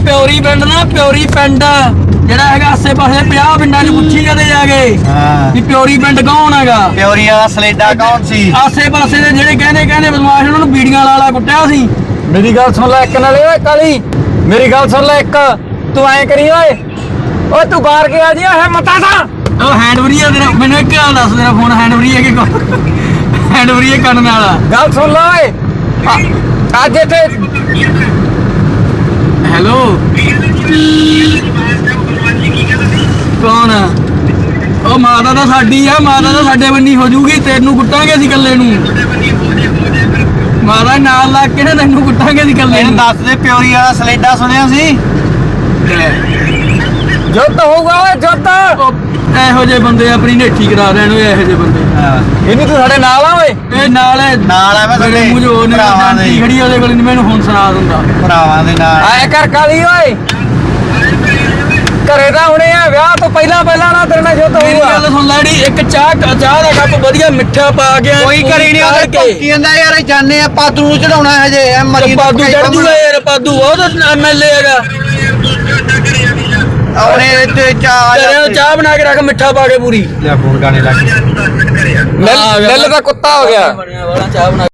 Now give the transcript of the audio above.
ਪਿਉਰੀ ਪਿੰਡ ਨਾ ਪਿਉਰੀ ਪਿੰਡ। ਜਿਹੜਾ ਹੈਗਾ ਆਸੇ ਪਾਸੇ 50 ਪਿੰਡਾਂ 'ਚ ਪੁੱਛੀ ਕਦੇ ਜਾ ਕੇ ਹਾਂ। ਵੀ ਪਿਉਰੀ ਪਿੰਡ ਕੌਣ ਹੈਗਾ? ਪਿਓਰੀਆ ਦਾ ਸਲੇਡਾ ਕੌਣ ਸੀ? ਆਸੇ ਪਾਸੇ ਦੇ ਜਿਹੜੇ ਕਹਿੰਦੇ ਕਹਿੰਦੇ ਬਦਮਾਸ਼ ਉਹਨਾਂ ਨੂੰ ਬੀੜੀਆਂ ਵਾਲਾ ਕੁੱਟਿਆ ਸੀ। ਮੇਰੀ ਗੱਲ ਸੁਣ ਲੈ ਇੱਕ ਨਾਲੇ ਓਏ ਕਾਲੀ। ਮੇਰੀ ਗੱਲ ਸੁਣ ਲੈ ਇੱਕ। ਤੂੰ ਐਂ ਕਰੀ ਓਏ। ਓਏ ਤੂੰ ਬਾਹਰ ਗਿਆ ਜੀ ਇਹ ਮਤਾ ਦਾ ਉਹ ਹੈਂਡ ਫਰੀ ਆ ਤੇਰਾ। ਮੈਨੂੰ ਇੱਕ ਗੱਲ ਦੱਸ ਤੇਰਾ ਫੋਨ ਹੈਂਡ ਫਰੀ ਹੈ ਕਿ ਹੈਂਡ ਫਰੀ ਹੈ ਕਰਨ ਵਾਲਾ। ਗੱਲ ਸੁਣ ਲੈ ਓਏ। ਆ- ਅੱਜ ਇੱਥੇ ਆ? ਉਹ ਮਾਤਾ ਤਾਂ ਸਾਡੀ ਆ ਮਾਤਾ ਤਾਂ ਸਾਡੇ ਬੰਨੀ ਹੋ ਜੂਗੀ ਤੈਨੂੰ ਕੁੱਟਾਂਗੇ ਅਸੀਂ ਇਕੱਲੇ ਨੂੰ। ਮਾਤਾ ਨਾਲ ਲੱਗ ਕੇ ਨਾ ਤੈਨੂੰ ਕੁੱਟਾਂਗੇ ਅਸੀਂ ਇਕੱਲੇ ਇਹਨੂੰ ਨੂੰ। ਦੱਸ ਦੇ ਪਿਓਰੀਆ ਦਾ ਸਲੇਡਾ ਸੁਣਿਆ ਸੀ? ਜੁੱਤ ਹੋਊਗਾ ਓਏ ਜੁੱਤ। ਇਹੋ ਜਿਹੇ ਬੰਦੇ ਆਪਣੀ ਨੇਠੀ ਕਰਾ ਦੇਣ ਓਏ ਇਹੋ ਜਿਹੇ ਬੰਦੇ। ਹਾਂ। ਇਹਨੂੰ ਤੂੰ ਸਾਡੇ ਨਾਲ ਆ ਓਏ। ਇਹ ਨਾਲ ਹੈ ਨਾਲ ਆ ਮੈਂ ਮੇਰੇ ਮੂੰਹ ਜੋ ਨੇ ਜਾਂਦੀ ਖੜੀ ਉਹਦੇ ਕੋਲ ਨੀ ਮੈਨੂੰ ਹੁਣ ਸੁਣਾ ਦਿੰਦਾ। ਭਰਾਵਾਂ ਦੇ ਨਾਲ। ਆਏ ਕਰ ਕਾਲੀ ਓਏ। ਘਰੇ ਤਾਂ ਹੁਣੇ ਵਿਆਹ ਤੋਂ ਪਹਿਲਾਂ ਪਹਿਲਾਂ ਨਾ ਤੇਰੇ ਨਾਲ ਜੁੱਤ ਮੇਰੀ ਹੋਊਗਾ। ਗੱਲ ਸੁਣ ਲੈੜੀ ਇੱਕ ਚਾਹ ਚਾਹ ਦਾ ਕੱਪ ਵਧੀਆ ਮਿੱਠਾ ਪਾ ਕੇ ਕੋਈ ਕਰੀ ਨਹੀਂ ਉਹਦੇ ਕਰਕੇ। ਭੌਂਕੀ ਜਾਂਦਾ ਯਾਰ ਇਹ ਜਾਣੇ ਆ ਪਾਦੂ ਨੂੰ ਚੜਾਉਣਾ ਹਜੇ ਇਹ ਮਰੀ ਪਾਦੂ ਚੜ ਜੂਗਾ ਯਾਰ ਪਾਦੂ ਉਹ ਤਾਂ ਐਮਐਲਏ ਹੈਗਾ। ਉਹਨੇ ਤੇ ਚਾਹ ਤੇਰੇ ਚਾਹ ਬਣਾ ਕੇ ਰੱਖ ਮਿੱਠਾ ਪਾ ਕੇ ਪੂਰੀ। ਲਿਆ ਫੋਨ ਗਾਣੇ ਲੱਗ ਮਿਲ ਮਿਲ ਦਾ ਕੁੱਤਾ ਹੋ ਗਿਆ। ਬਣਿਆ ਵਾਲਾ ਚਾਹ ਬਣਾ